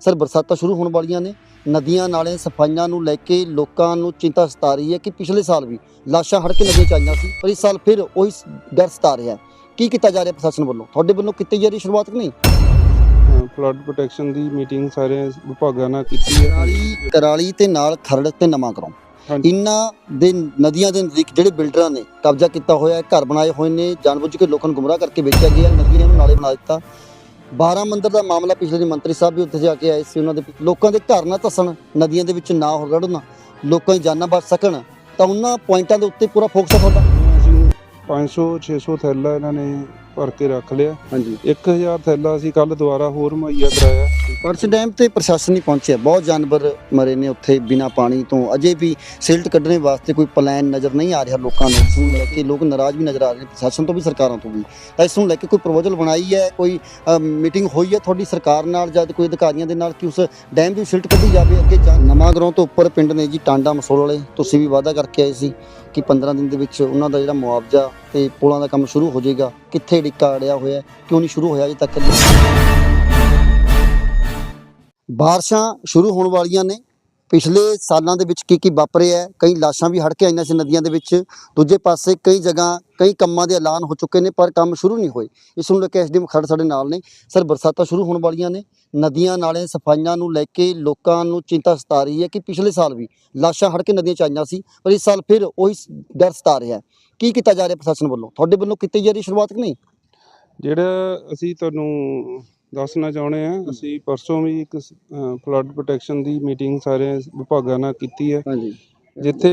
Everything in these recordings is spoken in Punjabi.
ਸਰ ਬਰਸਾਤਾਂ ਸ਼ੁਰੂ ਹੋਣ ਵਾਲੀਆਂ ਨੇ। ਨਦੀਆਂ ਨਾਲੇ ਸਫਾਈਆਂ ਨੂੰ ਲੈ ਕੇ ਲੋਕਾਂ ਨੂੰ ਚਿੰਤਾ ਸਤਾ ਰਹੀ ਹੈ ਕਿ ਪਿਛਲੇ ਸਾਲ ਵੀ ਲਾਸ਼ਾਂ ਹੜ ਕੇ ਨਦੀਆਂ ਚ ਆਈਆਂ ਸੀ ਪਰ ਇਸ ਸਾਲ ਫਿਰ ਉਹੀ ਡਰ ਸਤਾ ਰਿਹਾ ਕੀ ਕੀਤਾ ਜਾ ਰਿਹਾ ਪ੍ਰਸ਼ਾਸਨ ਵੱਲੋਂ? ਤੁਹਾਡੇ ਵੱਲੋਂ ਕੀਤੀ ਜਾ ਰਹੀ ਸ਼ੁਰੂਆਤ ਕਿ ਨਹੀਂ? ਫਲੱਡ ਪ੍ਰੋਟੈਕਸ਼ਨ ਦੀ ਮੀਟਿੰਗ ਸਾਰੇ ਵਿਭਾਗਾਂ ਨਾਲ ਕੀਤੀ ਹੈ। ਕਰਾਲੀ ਕਰਾਲੀ ਤੇ ਨਾਲ ਖਰੜ ਤੇ ਨਵਾਂ ਕਰੋ ਹਾਂਜੀ। ਇਨ੍ਹਾਂ ਦੇ ਨਦੀਆਂ ਦੇ ਨਜ਼ਦੀਕ ਜਿਹੜੇ ਬਿਲਡਰਾਂ ਨੇ ਕਬਜ਼ਾ ਕੀਤਾ ਹੋਇਆ ਹੈ ਘਰ ਬਣਾਏ ਹੋਏ ਨੇ ਜਾਣਬੁੱਝ ਕੇ ਲੋਕਾਂ ਨੂੰ ਗੁੰਮਰਾਹ ਕਰਕੇ ਵੇਚਿਆ ਗਿਆ ਨਦੀ ਨੇ ਨਾਲੇ ਬਣਾ ਦਿੱਤਾ। 12 ਮੰਦਰ ਦਾ ਮਾਮਲਾ ਪਿਛਲੇ ਦਿਨ ਮੰਤਰੀ ਸਾਹਿਬ ਵੀ ਉੱਥੇ ਜਾ ਕੇ ਆਏ ਸੀ। ਉਹਨਾਂ ਦੇ ਲੋਕਾਂ ਦੇ ਘਰ ਨਾ ਧੱਸਣ, ਨਦੀਆਂ ਦੇ ਵਿੱਚ ਨਾ ਰੜਨ ਲੋਕਾਂ ਦੀ ਜਾਨਾਂ ਬਚ ਸਕਣ, ਤਾਂ ਉਹਨਾਂ ਪੁਆਇੰਟਾਂ ਦੇ ਉੱਤੇ ਪੂਰਾ ਫੋਕਸ ਹੈ ਤੁਹਾਡਾ। 500 600 ਥੈਲਾ ਇਹਨਾਂ ਨੇ ਭਰ ਕੇ ਰੱਖ ਲਿਆ। ਹਾਂਜੀ। 1000 ਥੈਲਾ ਅਸੀਂ ਕੱਲ ਦੁਬਾਰਾ ਹੋਰ ਮੁਹੱਈਆ ਕਰਾਇਆ। ਪਰਸ ਡੈਮ ਤੇ ਪ੍ਰਸ਼ਾਸਨ ਨਹੀਂ ਪਹੁੰਚਿਆ। ਬਹੁਤ ਜਾਨਵਰ ਮਰੇ ਨੇ ਉੱਥੇ ਬਿਨਾ ਪਾਣੀ ਤੋਂ। ਅਜੇ ਵੀ ਸਿਲਟ ਕੱਢਣੇ ਵਾਸਤੇ ਕੋਈ ਪਲਾਨ ਨਜ਼ਰ ਨਹੀਂ ਆ ਰਿਹਾ ਲੋਕਾਂ ਨੂੰ। ਇਸ ਨੂੰ ਲੈ ਕੇ ਲੋਕ ਨਾਰਾਜ਼ ਵੀ ਨਜ਼ਰ ਆ ਰਹੇ ਨੇ ਪ੍ਰਸ਼ਾਸਨ ਤੋਂ ਵੀ ਸਰਕਾਰਾਂ ਤੋਂ ਵੀ। ਤਾਂ ਇਸ ਨੂੰ ਲੈ ਕੇ ਕੋਈ ਪ੍ਰਪੋਜ਼ਲ ਬਣਾਈ ਹੈ? ਕੋਈ ਮੀਟਿੰਗ ਹੋਈ ਹੈ ਤੁਹਾਡੀ ਸਰਕਾਰ ਨਾਲ ਜਦ ਕੋਈ ਅਧਿਕਾਰੀਆਂ ਦੇ ਨਾਲ ਕਿ ਉਸ ਡੈਮ ਦੀ ਸਿਲਟ ਕੱਢੀ ਜਾਵੇ? ਅੱਗੇ ਜਾ ਨਵਾਂ ਗਰਾਉਂ ਤੋਂ ਉੱਪਰ ਪਿੰਡ ਨੇ ਜੀ ਟਾਂਡਾ ਮਸੋਲ ਵਾਲੇ ਤੁਸੀਂ ਵੀ ਵਾਅਦਾ ਕਰਕੇ ਆਏ ਸੀ। ਕਿ 15 ਦਿਨ ਦੇ ਵਿੱਚ ਉਹਨਾਂ ਦਾ ਜਿਹੜਾ ਮੁਆਵਜ਼ਾ ਤੇ ਪੁਲਾਂ ਦਾ ਕੰਮ ਸ਼ੁਰੂ ਹੋ ਜਾਏਗਾ, ਕਿੱਥੇ ਡਿੱਕਾ ਅੜਿਆ ਹੋਇਆ ਕਿਉਂ ਨਹੀਂ ਸ਼ੁਰੂ ਹੋਇਆ ਅਜੇ ਤੱਕ? ਬਾਰਿਸ਼ਾਂ ਸ਼ੁਰੂ ਹੋਣ ਵਾਲੀਆਂ ਨੇ ਪਿਛਲੇ ਸਾਲਾਂ ਦੇ ਵਿੱਚ ਕੀ ਕੀ ਵਾਪਰਿਆ ਕਈ ਲਾਸ਼ਾਂ ਵੀ ਹੜ ਕੇ ਆਈਆਂ ਸੀ ਨਦੀਆਂ ਦੇ ਵਿੱਚ। ਦੂਜੇ ਪਾਸੇ ਕਈ ਜਗ੍ਹਾ, ਕਈ ਕੰਮਾਂ ਦੇ ਐਲਾਨ ਹੋ ਚੁੱਕੇ ਨੇ, ਪਰ ਕੰਮ ਸ਼ੁਰੂ ਨਹੀਂ ਹੋਏ। ਇਸ ਨੂੰ ਲੈ ਕੇ ਐਸਡੀਐਮ ਖੜ ਸਾਡੇ ਨਾਲ ਨੇ। ਸਰ, ਬਰਸਾਤਾਂ ਸ਼ੁਰੂ ਹੋਣ ਵਾਲੀਆਂ ਨੇ। ਨਦੀਆਂ ਨਾਲੇ ਸਫਾਈਆਂ ਨੂੰ ਲੈ ਕੇ ਲੋਕਾਂ ਨੂੰ ਚਿੰਤਾ ਸਤਾ ਰਹੀ ਹੈ ਕਿ ਪਿਛਲੇ ਸਾਲ ਵੀ ਲਾਸ਼ਾਂ ਹੜ ਕੇ ਨਦੀਆਂ ਚ ਆਈਆਂ ਸੀ, ਪਰ ਇਸ ਸਾਲ ਫਿਰ ਉਹੀ ਡਰ ਸਤਾ ਰਿਹਾ ਕੀ ਕੀਤਾ ਜਾ ਰਿਹਾ ਪ੍ਰਸ਼ਾਸਨ ਵੱਲੋਂ? ਤੁਹਾਡੇ ਵੱਲੋਂ ਕੀਤੀ ਜਾ ਰਹੀ ਸ਼ੁਰੂਆਤ ਕਿ ਨਹੀਂ? ਜਿਹੜਾ ਅਸੀਂ ਤੁਹਾਨੂੰ ਦੱਸਣਾ ਚਾਹੁੰਦੇ ਆ ਅਸੀਂ ਪਰਸੋਂ ਵੀ ਇੱਕ ਫਲੱਡ ਪ੍ਰੋਟੈਕਸ਼ਨ ਦੀ ਮੀਟਿੰਗ ਸਾਰੇ ਵਿਭਾਗਾਂ ਨਾਲ ਕੀਤੀ ਹੈ। ਹਾਂਜੀ। ਜਿੱਥੇ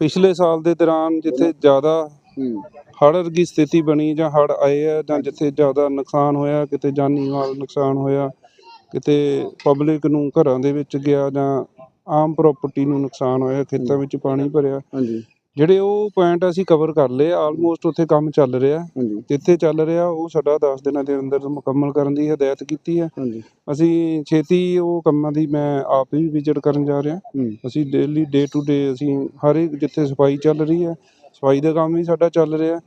ਪਿਛਲੇ ਸਾਲ ਦੇ ਦੌਰਾਨ ਜਿੱਥੇ ਜ਼ਿਆਦਾ ਹੜ੍ਹ ਵਰਗੀ ਸਥਿਤੀ ਬਣੀ ਜਾਂ ਹੜ੍ਹ ਆਏ ਆ ਜਾਂ ਜਿੱਥੇ ਜ਼ਿਆਦਾ ਨੁਕਸਾਨ ਹੋਇਆ ਕਿਤੇ ਜਾਨੀ ਮਾਲ ਨੁਕਸਾਨ ਹੋਇਆ ਕਿਤੇ ਪਬਲਿਕ ਨੂੰ ਘਰਾਂ ਦੇ ਵਿੱਚ ਗਿਆ ਜਾਂ ਆਮ ਪ੍ਰਾਪਰਟੀ ਨੂੰ ਨੁਕਸਾਨ ਹੋਇਆ ਖੇਤਾਂ ਵਿੱਚ ਪਾਣੀ ਭਰਿਆ ਹਾਂਜੀ। ਜਿਹੜੇ ਉਹ ਪੁਆਇੰਟ ਅਸੀਂ ਕਵਰ ਕਰ ਲਏ ਆਲਮੋਸਟ ਉੱਥੇ ਕੰਮ ਚੱਲ ਰਿਹਾ। ਹਾਂਜੀ। ਜਿੱਥੇ ਚੱਲ ਰਿਹਾ ਉਹ ਸਾਡਾ 10 ਦਿਨਾਂ ਦੇ ਅੰਦਰ ਮੁਕੰਮਲ ਕਰਨ ਦੀ ਹਦਾਇਤ ਕੀਤੀ ਹੈ। ਹਾਂਜੀ। ਅਸੀਂ ਛੇਤੀ ਉਹ ਕੰਮਾਂ ਦੀ ਮੈਂ ਆਪ ਹੀ ਵਿਜ਼ਿਟ ਕਰਨ ਜਾ ਰਿਹਾ। ਹੂੰ। ਅਸੀਂ ਡੇਲੀ ਡੇ ਟੂ ਡੇ ਅਸੀਂ ਹਰ ਇੱਕ ਜਿੱਥੇ ਸਫ਼ਾਈ ਚੱਲ ਰਹੀ ਹੈ ਸਫ਼ਾਈ ਦਾ ਕੰਮ ਵੀ ਸਾਡਾ ਚੱਲ ਰਿਹਾ।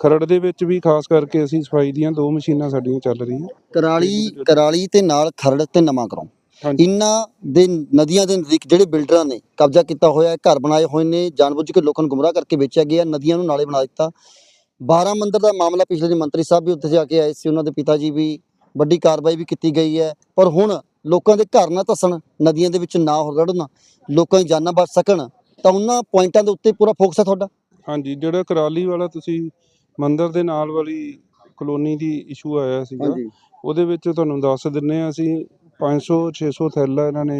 ਖਰੜ ਦੇ ਵਿੱਚ ਵੀ ਖਾਸ ਕਰਕੇ ਅਸੀਂ ਸਫ਼ਾਈ ਦੀਆਂ ਦੋ ਮਸ਼ੀਨਾਂ ਸਾਡੀਆਂ ਚੱਲ ਰਹੀਆਂ। ਕਰਾਲੀ ਕਰਾਲੀ ਤੇ ਨਾਲ ਖਰੜ ਤੇ ਨਵਾਂ ਕਰੋ। ਇਨ੍ਹਾਂ ਦੇ ਨਦੀਆਂ ਦੇ ਨਜ਼ਦੀਕ ਜਿਹੜੇ ਬਿਲਡਰਾਂ ਨੇ ਕਬਜ਼ਾ ਕੀਤਾ ਹੋਇਆ ਹੈ ਘਰ ਬਣਾਏ ਹੋਏ ਨੇ ਜਾਣਬੁੱਝ ਕੇ ਲੋਕਾਂ ਨੂੰ ਗੁੰਮਰਾਹ ਕਰਕੇ ਵੇਚਿਆ ਗਿਆ ਨਦੀਆਂ ਨੂੰ ਨਾਲੇ ਬਣਾ ਦਿੱਤਾ। 12 ਮੰਦਰ ਦਾ ਮਾਮਲਾ ਪਿਛਲੇ ਦਿਨ ਮੰਤਰੀ ਸਾਹਿਬ ਵੀ ਉੱਥੇ ਜਾ ਕੇ ਆਏ ਸੀ ਉਹਨਾਂ ਦੇ ਪਿਤਾ ਜੀ ਵੀ ਵੱਡੀ ਕਾਰਵਾਈ ਵੀ ਕੀਤੀ ਗਈ ਹੈ। ਪਰ ਹੁਣ ਲੋਕਾਂ ਦੇ ਘਰ ਨਾ ਧੱਸਣ ਨਦੀਆਂ ਦੇ ਵਿੱਚ ਨਾ ਰੜਨ ਲੋਕਾਂ ਦੀ ਜਾਨਾਂ ਬਚ ਸਕਣ ਤਾਂ ਉਹਨਾਂ ਪੁਆਇੰਟਾਂ ਦੇ ਉੱਤੇ ਪੂਰਾ ਫੋਕਸ ਹੈ ਤੁਹਾਡਾ? ਹਾਂਜੀ ਜਿਹੜਾ ਕਰਾਲੀ ਵਾਲਾ ਤੁਸੀਂ ਮੰਦਿਰ ਦੇ ਨਾਲ ਵਾਲੀ ਕਲੋਨੀ ਦੀ ਇਸ਼ੂ ਆਇਆ ਸੀਗਾ ਉਹਦੇ ਵਿੱਚ ਤੁਹਾਨੂੰ ਦੱਸ ਦਿੰਨੇ ਆ ਅਸੀਂ 500 600 ਥੈਲਾ ਇਹਨਾਂ ਨੇ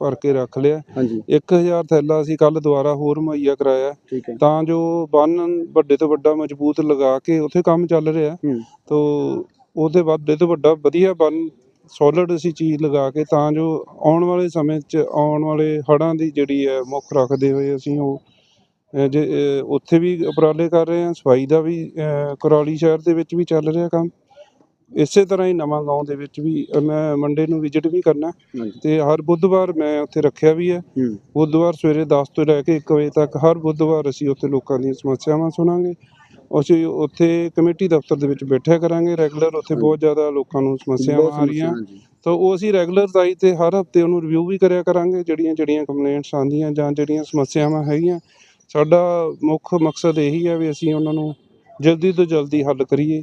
ਭਰ ਕੇ ਰੱਖ ਲਿਆ। ਹਾਂਜੀ। 1000 ਥੈਲਾ ਅਸੀਂ ਕੱਲ ਦੁਬਾਰਾ ਹੋਰ ਮੁਹੱਈਆ ਕਰਾਇਆ। ਠੀਕ ਹੈ। ਤਾਂ ਜੋ ਬੰਨ ਵੱਡੇ ਤੋਂ ਵੱਡਾ ਮਜ਼ਬੂਤ ਲਗਾ ਕੇ ਉੱਥੇ ਕੰਮ ਚੱਲ ਰਿਹਾ। ਹੂੰ। ਤੋ ਉਹਦੇ ਵੱਡੇ ਤੋਂ ਵੱਡਾ ਵਧੀਆ ਬੰਨ ਸੋਲਿਡ ਅਸੀਂ ਚੀਜ਼ ਲਗਾ ਕੇ ਤਾਂ ਜੋ ਆਉਣ ਵਾਲੇ ਸਮੇਂ 'ਚ ਆਉਣ ਵਾਲੇ ਹੜ੍ਹਾਂ ਦੀ ਜਿਹੜੀ ਹੈ ਮੁੱਖ ਰੱਖਦੇ ਹੋਏ ਅਸੀਂ ਉਹ ਅਹ, ਜੇ ਅਹ, ਉੱਥੇ ਵੀ ਉਪਰਾਲੇ ਕਰ ਰਹੇ ਹਾਂ ਸਫ਼ਾਈ ਦਾ ਵੀ ਕਰੌਲੀ ਸ਼ਹਿਰ ਦੇ ਵਿੱਚ ਵੀ ਚੱਲ ਰਿਹਾ ਕੰਮ। ਇਸੇ ਤਰ੍ਹਾਂ ਹੀ ਨਵਾਂ ਗਾਉਂ ਦੇ ਵਿੱਚ ਵੀ ਮੈਂ ਮੰਡੇ ਨੂੰ ਵਿਜ਼ਿਟ ਵੀ ਕਰਨਾ ਹਾਂਜੀ। ਤੇ ਹਰ ਬੁੱਧਵਾਰ ਮੈਂ ਉੱਥੇ ਰੱਖਿਆ ਵੀ ਹੈ। ਹੂੰ। ਬੁੱਧਵਾਰ ਸਵੇਰੇ 10 ਤੋਂ ਲੈ ਕੇ 1 ਵਜੇ ਤੱਕ ਹਰ ਬੁੱਧਵਾਰ ਅਸੀਂ ਉੱਥੇ ਲੋਕਾਂ ਦੀਆਂ ਸਮੱਸਿਆਵਾਂ ਸੁਣਾਂਗੇ। ਅਸੀਂ ਉੱਥੇ ਕਮੇਟੀ ਦਫ਼ਤਰ ਦੇ ਵਿੱਚ ਬੈਠਿਆ ਕਰਾਂਗੇ। ਰੈਗੂਲਰ ਉੱਥੇ ਬਹੁਤ ਜ਼ਿਆਦਾ ਲੋਕਾਂ ਨੂੰ ਸਮੱਸਿਆਵਾਂ ਆ ਰਹੀਆਂ। ਹਾਂਜੀ। ਤਾਂ ਉਹ ਅਸੀਂ ਰੈਗੂਲਰ ਤਾਈ ਤੇ ਹਰ ਹਫ਼ਤੇ ਉਹਨੂੰ ਰਿਵਿਊ ਵੀ ਕਰਿਆ ਕਰਾਂਗੇ। ਜਿਹੜੀਆਂ ਜਿਹੜੀਆਂ ਕੰਪਲੇਂਟਸ ਆਉਂਦੀਆਂ ਜਾਂ ਜਿਹੜੀਆਂ ਸਮੱਸਿਆਵਾਂ ਹੈਗੀਆਂ ਸਾਡਾ ਮੁੱਖ ਮਕਸਦ ਇਹੀ ਹੈ ਵੀ ਅਸੀਂ ਉਹਨਾਂ ਨੂੰ ਜਲਦੀ ਤੋਂ ਜਲਦੀ ਹੱਲ ਕਰੀਏ।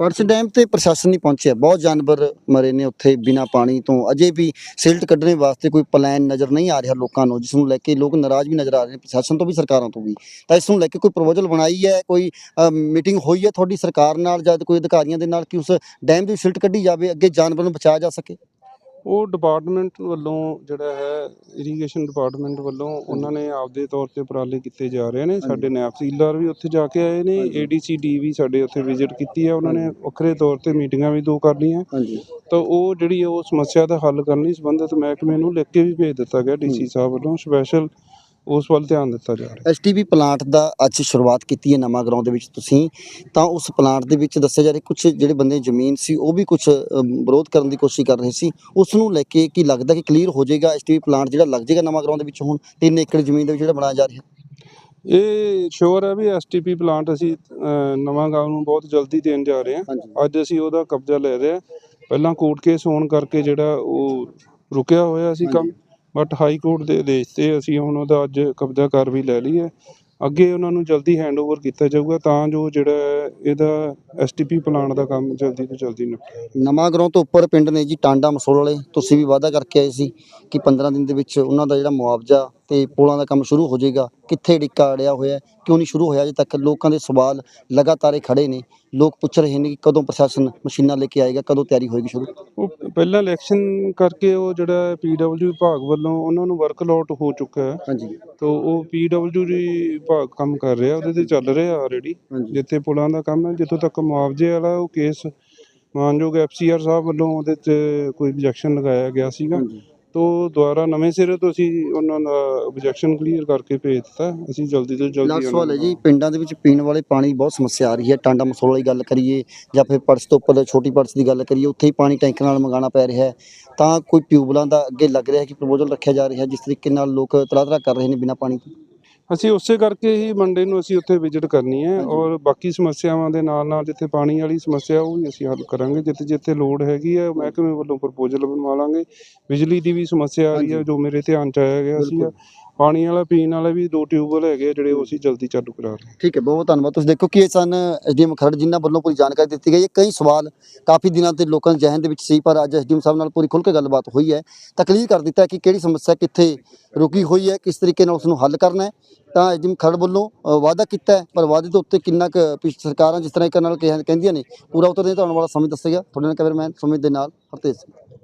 ਪਰਸ ਡੈਮ ਤੇ ਪ੍ਰਸ਼ਾਸਨ ਨਹੀਂ ਪਹੁੰਚਿਆ। ਬਹੁਤ ਜਾਨਵਰ ਮਰੇ ਨੇ ਉੱਥੇ ਬਿਨਾ ਪਾਣੀ ਤੋਂ। ਅਜੇ ਵੀ ਸਿਲਟ ਕੱਢਣੇ ਵਾਸਤੇ ਕੋਈ ਪਲਾਨ ਨਜ਼ਰ ਨਹੀਂ ਆ ਰਿਹਾ ਲੋਕਾਂ ਨੂੰ, ਜਿਸ ਨੂੰ ਲੈ ਕੇ ਲੋਕ ਨਾਰਾਜ਼ ਵੀ ਨਜ਼ਰ ਆ ਰਹੇ ਨੇ, ਪ੍ਰਸ਼ਾਸਨ ਤੋਂ ਵੀ, ਸਰਕਾਰਾਂ ਤੋਂ ਵੀ। ਤਾਂ ਇਸ ਨੂੰ ਲੈ ਕੇ ਕੋਈ ਪ੍ਰਪੋਜ਼ਲ ਬਣਾਈ ਹੈ? ਕੋਈ ਮੀਟਿੰਗ ਹੋਈ ਹੈ ਤੁਹਾਡੀ ਸਰਕਾਰ ਨਾਲ ਜਾਂ ਕੋਈ ਅਧਿਕਾਰੀਆਂ ਦੇ ਨਾਲ ਕਿ ਉਸ ਡੈਮ ਦੀ ਸਿਲਟ ਕੱਢੀ ਜਾਵੇ, ਅੱਗੇ ਜਾਨਵਰ ਨੂੰ ਬਚਾਇਆ ਜਾ ਸਕੇ? ਉਹ ਡਿਪਾਰਟਮੈਂਟ ਵੱਲੋਂ ਜਿਹੜਾ ਹੈ ਇਰੀਗੇਸ਼ਨ ਡਿਪਾਰਟਮੈਂਟ ਵੱਲੋਂ ਉਹਨਾਂ ਨੇ ਆਪਦੇ ਤੌਰ ਤੇ ਉਪਰਾਲੇ ਕੀਤੇ ਜਾ ਰਹੇ ਨੇ। ਸਾਡੇ ਨਾਇਬ ਤਹਿਸੀਲਦਾਰ ਵੀ ਉੱਥੇ ਜਾ ਕੇ ਆਏ ਨੇ। ਏਡੀਸੀਡੀ ਵੀ ਸਾਡੇ ਉੱਥੇ ਵਿਜ਼ਿਟ ਕੀਤੀ ਹੈ। ਉਹਨਾਂ ਨੇ ਵੱਖਰੇ ਤੌਰ ਤੇ ਮੀਟਿੰਗਾਂ ਵੀ ਦੋ ਕਰ ਲਈਆਂ। ਹਾਂਜੀ। ਤਾਂ ਉਹ ਜਿਹੜੀ ਉਹ ਸਮੱਸਿਆ ਦਾ ਹੱਲ ਕਰਨ ਲਈ ਸੰਬੰਧਿਤ ਮਹਿਕਮੇ ਨੂੰ ਲਿਖ ਕੇ ਵੀ ਭੇਜ ਦਿੱਤਾ ਗਿਆ ਡੀਸੀ ਸਾਹਿਬ ਵੱਲੋਂ। ਸਪੈਸ਼ਲ ਉਸ ਵੱਲ ਧਿਆਨ ਦਿੱਤਾ ਜਾ ਰਿਹਾ। ਐਸਟੀਵੀ ਪਲਾਂਟ ਦਾ ਅੱਜ ਸ਼ੁਰੂਆਤ ਕੀਤੀ ਹੈ ਨਵਾਂ ਗਰਾਊਂਡ ਦੇ ਵਿੱਚ ਤੁਸੀਂ। ਤਾਂ ਉਸ ਪਲਾਂਟ ਦੇ ਵਿੱਚ ਦੱਸਿਆ ਜਾ ਰਿਹਾ ਕੁਝ ਜਿਹੜੇ ਬੰਦੇ ਜ਼ਮੀਨ ਸੀ ਉਹ ਵੀ ਕੁਝ ਵਿਰੋਧ ਕਰਨ ਦੀ ਕੋਸ਼ਿਸ਼ ਕਰ ਰਹੇ ਸੀ। ਉਸ ਨੂੰ ਲੈ ਕੇ ਕੀ ਲੱਗਦਾ ਕਿ ਕਲੀਅਰ ਹੋ ਜਾਏਗਾ ਐਸਟੀਵੀ ਪਲਾਂਟ ਜਿਹੜਾ ਲੱਗ ਜਾਏਗਾ ਨਵਾਂ ਗਰਾਊਂਡ ਦੇ ਵਿੱਚ ਹੁਣ 3 ਏਕੜ ਜ਼ਮੀਨ ਦੇ ਵਿੱਚ ਜਿਹੜਾ ਬਣਾਇਆ ਜਾ ਰਿਹਾ? ਇਹ ਸ਼ੋਰ ਹੈ ਵੀ ਐਸਟੀਪੀ ਪਲਾਂਟ ਅਸੀਂ ਨਵਾਂ ਗਾਂਵ ਨੂੰ ਬਹੁਤ ਜਲਦੀ ਦੇਣ ਜਾ ਰਹੇ ਹਾਂ। ਅੱਜ ਅਸੀਂ ਉਹਦਾ ਕਬਜ਼ਾ ਲੈ ਰਹੇ ਹਾਂ। ਪਹਿਲਾਂ ਕੋਰਟ ਕੇਸ ਹੋਣ ਕਰਕੇ ਜਿਹੜਾ ਉਹ ਰੁਕਿਆ ਹੋਇਆ ਸੀ ਕੰਮ। ਬਟ ਹਾਈ ਕੋਰਟ ਦੇ ਆਦੇਸ਼ ਤੇ ਅਸੀਂ ਹੁਣ ਉਹਦਾ ਅੱਜ ਕਬਜ਼ਾ ਕਰ ਵੀ ਲੈ ਲਈ ਹੈ ਅੱਗੇ ਉਹਨਾਂ ਨੂੰ ਜਲਦੀ ਹੈਂਡਓਵਰ ਕੀਤਾ ਜਾਊਗਾ ਤਾਂ ਜੋ ਜਿਹੜਾ ਹੈ ਇਹਦਾ ਐਸਟੀਪੀ ਪਲਾਨ ਦਾ ਕੰਮ ਜਲਦੀ ਤੋਂ ਜਲਦੀ ਨਿਪਟੇ। ਨਵਾਂ ਗਰਾਉਂ ਤੋਂ ਉੱਪਰ ਪਿੰਡ ਨੇ ਜੀ ਟਾਂਡਾ ਮਸੋਲ ਵਾਲੇ, ਤੁਸੀਂ ਵੀ ਵਾਅਦਾ ਕਰਕੇ ਆਏ ਸੀ ਕਿ 15 ਦਿਨ ਦੇ ਵਿੱਚ ਉਹਨਾਂ ਦਾ ਜਿਹੜਾ ਮੁਆਵਜ਼ਾ ਤੇ ਪੁਲਾਂ ਦਾ ਕੰਮ ਸ਼ੁਰੂ ਹੋ ਜਾਏਗਾ। ਕਿੱਥੇ ਡਿੱਕਾ ਅੜਿਆ ਹੋਇਆ? ਕਿਉਂ ਨਹੀਂ ਸ਼ੁਰੂ ਹੋਇਆ ਅਜੇ ਤੱਕ? ਲੋਕਾਂ ਦੇ ਸਵਾਲ ਲਗਾਤਾਰ ਖੜੇ ਨੇ। ਲੋਕ ਪੁੱਛ ਰਹੇ ਨੇ ਕਿ ਕਦੋਂ ਪ੍ਰਸ਼ਾਸਨ ਮਸ਼ੀਨਾਂ ਲੈ ਕੇ ਆਏਗਾ ਕਦੋਂ ਤਿਆਰੀ ਹੋਏਗੀ ਸ਼ੁਰੂ? ਉਹ ਪਹਿਲਾਂ ਇਲੈਕਸ਼ਨ ਕਰਕੇ ਉਹ ਜਿਹੜਾ ਪੀਡਬਲਯੂ ਵਿਭਾਗ ਵੱਲੋਂ ਉਹਨਾਂ ਨੂੰ ਵਰਕ ਅਲਾਟ ਹੋ ਚੁੱਕਾ ਹੈ। ਹਾਂਜੀ। ਤੋ ਉਹ ਪੀਡਬਲਯੂ ਵਿਭਾਗ ਕੰਮ ਕਰ ਰਿਹਾ ਉਹਦੇ ਤੇ ਚੱਲ ਰਿਹਾ ਆਲਰੇਡੀ ਜਿੱਥੇ ਪੁਲਾਂ ਦਾ ਕੰਮ ਹੈ ਜਿੱਥੋਂ ਤੱਕ ਮੁਆਵਜ਼ੇ ਵਾਲਾ ਉਹ ਕੇਸ ਮਾਨਯੋਗ ਐਫਸੀਆਰ ਸਾਹਿਬ ਵੱਲੋਂ ਉਹਦੇ 'ਚ ਕੋਈ objection ਲਗਾਇਆ ਗਿਆ ਸੀਗਾ। ਤੋ ਦੁਬਾਰਾ ਨਵੇਂ ਸਿਰੇ ਤੋਂ ਅਸੀਂ ਉਹਨਾਂ ਦਾ objection ਕਲੀਅਰ ਕਰਕੇ ਭੇਜ ਦਿੱਤਾ। ਅਸੀਂ ਜਲਦੀ ਤੋਂ ਜਲਦੀ ਲਾਸਟ ਸਵਾਲ ਹੈ ਜੀ ਪਿੰਡਾਂ ਦੇ ਵਿੱਚ ਪੀਣ ਵਾਲੇ ਪਾਣੀ ਦੀ ਬਹੁਤ ਸਮੱਸਿਆ ਆ ਰਹੀ ਹੈ। ਟਾਂਡਾ ਮਸੋਲ ਵਾਲੀ ਗੱਲ ਕਰੀਏ ਜਾਂ ਫਿਰ ਪਰਸ ਤੋਂ ਉੱਪਰ ਛੋਟੀ ਪਰਸ ਦੀ ਗੱਲ ਕਰੀਏ ਉੱਥੇ ਹੀ ਪਾਣੀ ਟੈਂਕਰ ਨਾਲ ਮੰਗਾਉਣਾ ਪੈ ਰਿਹਾ ਹੈ। ਤਾਂ ਕੋਈ ਟਿਊਬਲਾਂ ਦਾ ਅੱਗੇ ਲੱਗ ਰਿਹਾ ਹੈ ਕਿ ਪ੍ਰਪੋਜ਼ਲ ਰੱਖਿਆ ਜਾ ਰਿਹਾ ਹੈ ਜਿਸ ਤਰੀਕੇ ਨਾਲ ਲੋਕ ਤਰਾਤਰਾ ਕਰ ਰਹੇ ਨੇ ਬਿਨਾਂ ਪਾਣੀ ਤੋਂ? ਅਸੀਂ ਉਸੇ ਕਰਕੇ ਹੀ ਮੰਡੇ ਨੂੰ ਅਸੀਂ ਉੱਥੇ ਵਿਜ਼ਿਟ ਕਰਨੀ ਹੈ। ਔਰ ਬਾਕੀ ਸਮੱਸਿਆਵਾਂ ਦੇ ਨਾਲ ਨਾਲ ਜਿੱਥੇ ਪਾਣੀ ਵਾਲੀ ਸਮੱਸਿਆ ਉਹ ਵੀ ਅਸੀਂ ਹੱਲ ਕਰਾਂਗੇ ਜਿੱਥੇ ਜਿੱਥੇ ਲੋੜ ਹੈਗੀ ਹੈ ਮਹਿਕਮੇ ਵੱਲੋਂ ਪ੍ਰਪੋਜ਼ਲ ਬਣਵਾ ਲਾਂਗੇ ਬਿਜਲੀ ਦੀ ਵੀ ਸਮੱਸਿਆ ਆ ਰਹੀ ਹੈ। ਜੋ ਮੇਰੇ ਧਿਆਨ ਚ ਆਇਆ ਗਿਆ ਸੀ। ਪਾਣੀ ਵਾਲਾ ਪੀਣ ਵਾਲੇ ਵੀ ਦੋ ਟਿਊਬਵੈਲ ਹੈਗੇ ਆ ਜਿਹੜੇ ਉਹ ਅਸੀਂ ਜਲਦੀ ਚਾਲੂ ਕਰਾ ਰਹੇ ਹਾਂ ਠੀਕ ਹੈ ਬਹੁਤ ਧੰਨਵਾਦ। ਤੁਸੀਂ ਦੇਖੋ ਕਿ ਇਹ ਸਨ ਐਸਡੀਐਮ ਖਰੜ ਜਿਨ੍ਹਾਂ ਵੱਲੋਂ ਪੂਰੀ ਜਾਣਕਾਰੀ ਦਿੱਤੀ ਗਈ ਹੈ। ਕਈ ਸਵਾਲ ਕਾਫੀ ਦਿਨਾਂ ਤੋਂ ਲੋਕਾਂ ਦੇ ਜ਼ਿਹਨ ਦੇ ਵਿੱਚ ਸੀ ਪਰ ਅੱਜ ਐਸਡੀਐਮ ਸਾਹਿਬ ਨਾਲ ਪੂਰੀ ਖੁੱਲ੍ਹ ਕੇ ਗੱਲਬਾਤ ਹੋਈ ਹੈ। ਤਾਂ ਕਲੀਅਰ ਕਰ ਦਿੱਤਾ ਹੈ ਕਿ ਕਿਹੜੀ ਸਮੱਸਿਆ ਕਿੱਥੇ ਰੁਕੀ ਹੋਈ ਹੈ ਕਿਸ ਤਰੀਕੇ ਨਾਲ ਉਸ ਨੂੰ ਹੱਲ ਕਰਨਾ ਹੈ। ਤਾਂ ਐਸਡੀਐਮ ਖਰੜ ਵੱਲੋਂ ਅ, ਵਾਅਦਾ ਕੀਤਾ ਹੈ ਪਰ ਵਾਅਦੇ ਦੇ ਉੱਤੇ ਕਿੰਨਾ ਕੁ ਪਿਛ- ਸਰਕਾਰਾਂ ਜਿਸ ਤਰ੍ਹਾਂ ਇੱਕ ਨਾਲ ਕਿਹਾ- ਕਹਿੰਦੀਆਂ ਨੇ ਪੂਰਾ ਉਤਰਦੇ ਤਾਂ ਆਉਣ ਵਾਲਾ ਸਮੇਂ ਦੱਸੇਗਾ। ਤੁਹਾਡੇ ਨਾਲ ਕੈਮਰਾਮੈਨ ਸੁਮਿਤ ਦੇ ਨਾਲ ਹਰਤੇਜ ਸਿੰਘ।